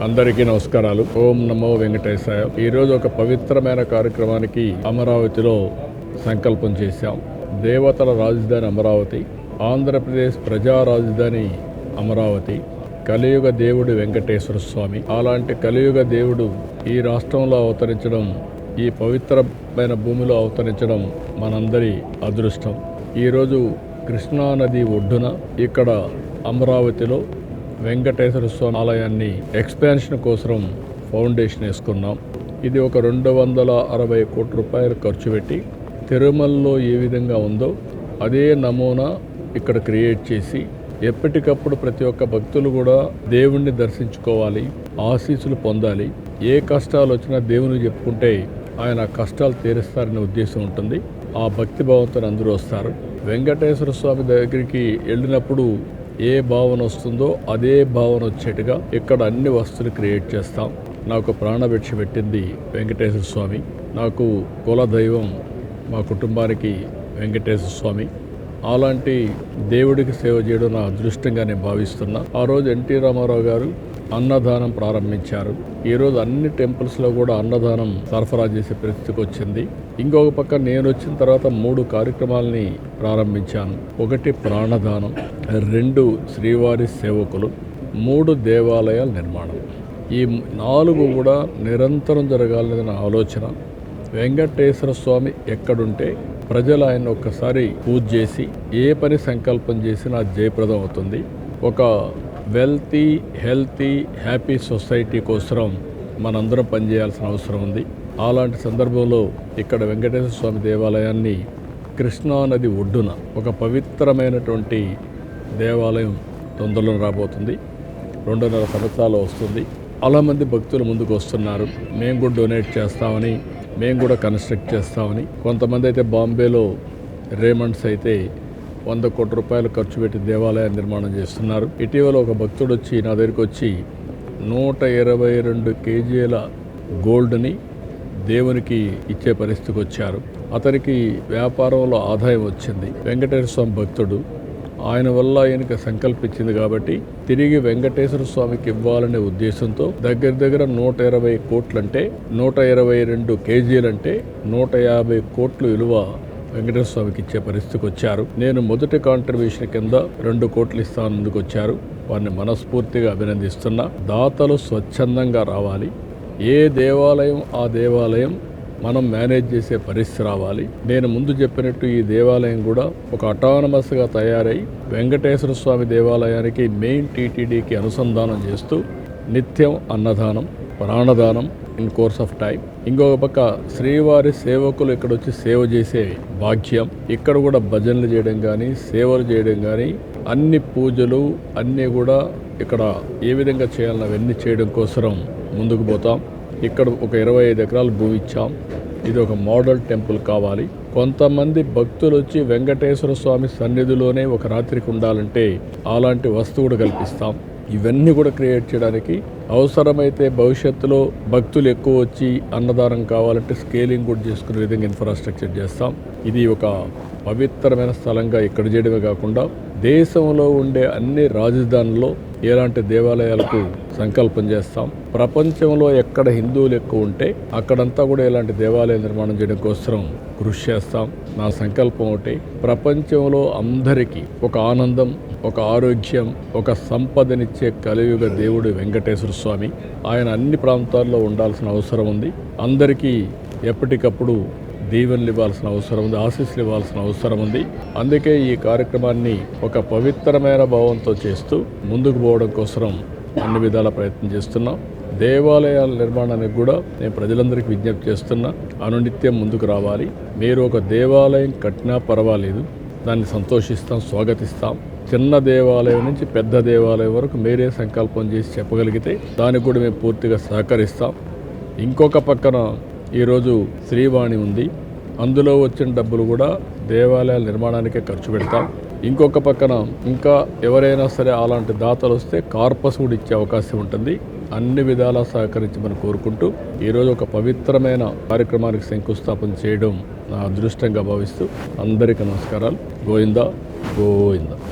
అందరికీ నమస్కారాలు. ఓం నమో వెంకటేశాయ. ఈరోజు ఒక పవిత్రమైన కార్యక్రమానికి అమరావతిలో సంకల్పం చేశాం. దేవతల రాజధాని అమరావతి ఆంధ్రప్రదేశ్ ప్రజా రాజధాని అమరావతి కలియుగ దేవుడు వెంకటేశ్వర స్వామి. అలాంటి కలియుగ దేవుడు ఈ రాష్ట్రంలో అవతరించడం ఈ పవిత్రమైన భూమిలో అవతరించడం మనందరి అదృష్టం. ఈరోజు కృష్ణానది ఒడ్డున ఇక్కడ అమరావతిలో వెంకటేశ్వర స్వామి ఆలయాన్ని ఎక్స్పాన్షన్ కోసం ఫౌండేషన్ వేసుకున్నాం. ఇది ఒక రెండు వందల అరవై కోట్ల రూపాయలు ఖర్చు పెట్టి తిరుమలలో ఏ విధంగా ఉందో అదే నమూనా ఇక్కడ క్రియేట్ చేసి ఎప్పటికప్పుడు ప్రతి ఒక్క భక్తులు కూడా దేవుణ్ణి దర్శించుకోవాలి ఆశీస్సులు పొందాలి. ఏ కష్టాలు వచ్చినా దేవుని చెప్పుకుంటే ఆయన కష్టాలు తీరుస్తారనే ఉద్దేశం ఉంటుంది. ఆ భక్తి భావంతో అందరూ వస్తారు. వెంకటేశ్వర స్వామి దగ్గరికి వెళ్ళినప్పుడు ఏ భావన వస్తుందో అదే భావన వచ్చేట్టుగా ఇక్కడ అన్ని వస్తువులు క్రియేట్ చేస్తాం. నాకు ప్రాణభిక్ష పెట్టింది వెంకటేశ్వర స్వామి. నాకు కుల దైవం మా కుటుంబానికి వెంకటేశ్వర స్వామి. అలాంటి దేవుడికి సేవ చేయడం నా అదృష్టంగా నేను భావిస్తున్నా. ఆ రోజు ఎన్టీ రామారావు గారు అన్నదానం ప్రారంభించారు. ఈరోజు అన్ని టెంపుల్స్లో కూడా అన్నదానం సరఫరా చేసే పరిస్థితికి వచ్చింది. ఇంకొక పక్క నేను వచ్చిన తర్వాత మూడు కార్యక్రమాలని ప్రారంభించాను. ఒకటి ప్రాణదానం రెండు శ్రీవారి సేవకులు మూడు దేవాలయాల నిర్మాణం. ఈ నాలుగు కూడా నిరంతరం జరగాలనేది నా ఆలోచన. వెంకటేశ్వర స్వామి ఎక్కడుంటే ప్రజలు ఆయన ఒక్కసారి పూజ చేసి ఏ పని సంకల్పం చేసినా జయప్రదం అవుతుంది. ఒక వెల్తీ హెల్తీ హ్యాపీ సొసైటీ కోసం మనందరం పనిచేయాల్సిన అవసరం ఉంది. అలాంటి సందర్భంలో ఇక్కడ వెంకటేశ్వర స్వామి దేవాలయాన్ని కృష్ణానది ఒడ్డున ఒక పవిత్రమైనటువంటి దేవాలయం తొందరలో రాబోతుంది. రెండున్నర సంవత్సరాలు వస్తుంది. చాలా మంది భక్తులు ముందుకు వస్తున్నారు. మేము కూడా డొనేట్ చేస్తామని మేము కూడా కన్స్ట్రక్ట్ చేస్తామని. కొంతమంది అయితే బాంబేలో రేమండ్స్ అయితే వంద కోట్ల రూపాయలు ఖర్చు పెట్టి దేవాలయం నిర్మాణం చేస్తున్నారు. ఇటీవల ఒక భక్తుడు వచ్చి నా దగ్గరికి వచ్చి నూట ఇరవై రెండు కేజీల గోల్డ్ని దేవునికి ఇచ్చే పరిస్థితికి వచ్చారు. అతనికి వ్యాపారంలో ఆదాయం వచ్చింది. వెంకటేశ్వర స్వామి భక్తుడు ఆయన వల్ల ఆయనకి సంకల్పించింది కాబట్టి తిరిగి వెంకటేశ్వర స్వామికి ఇవ్వాలనే ఉద్దేశంతో దగ్గర దగ్గర నూట ఇరవై కోట్లంటే నూట ఇరవై రెండు కేజీలంటే నూట యాభై కోట్లు విలువ వెంకటేశ్వర స్వామికి ఇచ్చే పరిస్థితికి వచ్చారు. నేను మొదటి కాంట్రిబ్యూషన్ కింద రెండు కోట్లు ఇస్తానందుకు వచ్చారు. వారిని మనస్ఫూర్తిగా అభినందిస్తున్నా. దాతలు స్వచ్ఛందంగా రావాలి. ఏ దేవాలయం ఆ దేవాలయం మనం మేనేజ్ చేసే పరిస్థితి రావాలి. నేను ముందు చెప్పినట్టు ఈ దేవాలయం కూడా ఒక అటానమస్గా తయారై వెంకటేశ్వర స్వామి దేవాలయానికి మెయిన్ టీటీడీకి అనుసంధానం చేస్తూ నిత్యం అన్నదానం ప్రాణదానం ఇన్ కోర్స్ ఆఫ్ టైం ఇంకొక పక్క శ్రీవారి సేవకులు ఇక్కడ వచ్చి సేవ చేసే భాగ్యం. ఇక్కడ కూడా భజనలు చేయడం కానీ సేవలు చేయడం కానీ అన్ని పూజలు అన్నీ కూడా ఇక్కడ ఏ విధంగా చేయాలని అవన్నీ చేయడం కోసం ముందుకు పోతాం. ఇక్కడ ఒక ఇరవై ఐదు ఎకరాలు భూమి ఇచ్చాం. ఇది ఒక మోడల్ టెంపుల్ కావాలి. కొంతమంది భక్తులు వచ్చి వెంకటేశ్వర స్వామి సన్నిధిలోనే ఒక రాత్రికి ఉండాలంటే అలాంటి వస్తువులు కల్పిస్తాం. ఇవన్నీ కూడా క్రియేట్ చేయడానికి అవసరమైతే భవిష్యత్తులో భక్తులు ఎక్కువ వచ్చి అన్నదానం కావాలంటే స్కేలింగ్ కూడా చేసుకునే విధంగా ఇన్ఫ్రాస్ట్రక్చర్ చేస్తాం. ఇది ఒక పవిత్రమైన స్థలంగా ఇక్కడ చేయడమే కాకుండా దేశంలో ఉండే అన్ని రాజధానుల్లో ఎలాంటి దేవాలయాలకు సంకల్పం చేస్తాం. ప్రపంచంలో ఎక్కడ హిందువులు ఎక్కువ ఉంటే అక్కడంతా కూడా ఇలాంటి దేవాలయ నిర్మాణం చేయడం కోసం కృషి చేస్తాం. నా సంకల్పం ఒకటి ప్రపంచంలో అందరికీ ఒక ఆనందం ఒక ఆరోగ్యం ఒక సంపదనిచ్చే కలియుగ దేవుడు వెంకటేశ్వర స్వామి. ఆయన అన్ని ప్రాంతాల్లో ఉండాల్సిన అవసరం ఉంది. అందరికీ ఎప్పటికప్పుడు దీవెనలు ఇవ్వాల్సిన అవసరం ఉంది ఆశీస్సులు ఇవ్వాల్సిన అవసరం ఉంది. అందుకే ఈ కార్యక్రమాన్ని ఒక పవిత్రమైన భావంతో చేస్తూ ముందుకు పోవడం కోసం అన్ని విధాల ప్రయత్నం చేస్తున్నాం. దేవాలయాల నిర్మాణానికి కూడా నేను ప్రజలందరికీ విజ్ఞప్తి చేస్తున్నా అనునిత్యం ముందుకు రావాలి. మీరు ఒక దేవాలయం కట్టినా పర్వాలేదు దాన్ని సంతోషిస్తాం స్వాగతిస్తాం. చిన్న దేవాలయం నుంచి పెద్ద దేవాలయం వరకు మీరే సంకల్పం చేసి చెప్పగలిగితే దానికి కూడా మేము పూర్తిగా సహకరిస్తాం. ఇంకొక పక్కన ఈరోజు శ్రీవాణి ఉంది. అందులో వచ్చిన డబ్బులు కూడా దేవాలయాల నిర్మాణానికే ఖర్చు పెడతాం. ఇంకొక పక్కన ఇంకా ఎవరైనా సరే అలాంటి దాతలు వస్తే కార్పస్ కూడా ఇచ్చే అవకాశం ఉంటుంది. అన్ని విధాలా సహకరించమని కోరుకుంటూ ఈరోజు ఒక పవిత్రమైన కార్యక్రమానికి శంకుస్థాపన చేయడం నా అదృష్టంగా భావిస్తూ అందరికీ నమస్కారాలు. గోవిందా గోవిందా.